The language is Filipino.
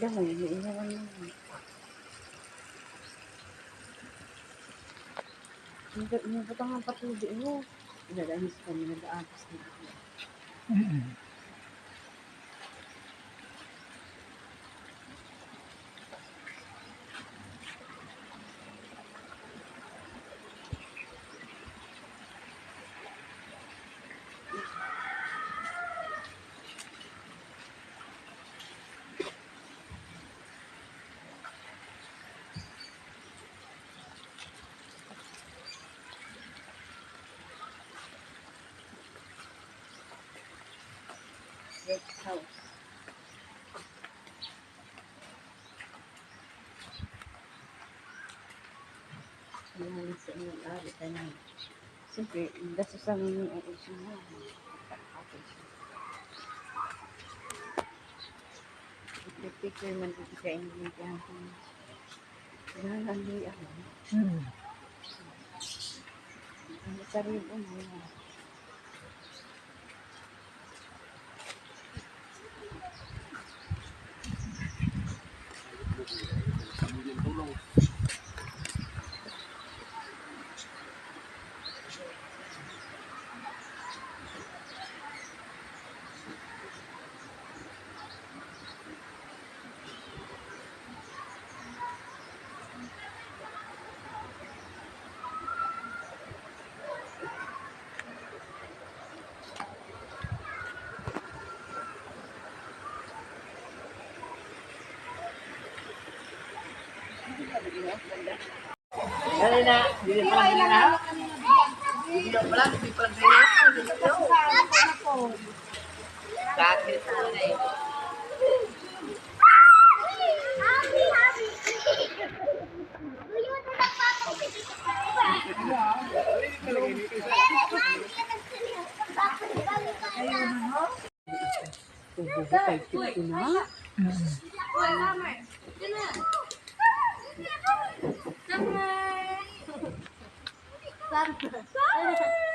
Ganda mo, iniiwan mo. Inabot ang patuloy mo. Ilalanis ka nila daatas na. Red house. Ayan, sa inyong ari ka na. Siyempre, daso sa mga uusyo mo. Picture man dito sa inyong ang di ako. Hmm. Ang sarili mo. Dali na, hindi pa lang na. Hindi pa lang, hindi pa lang na. Sakit na eh. Tubo ko kay Tito na. sorry。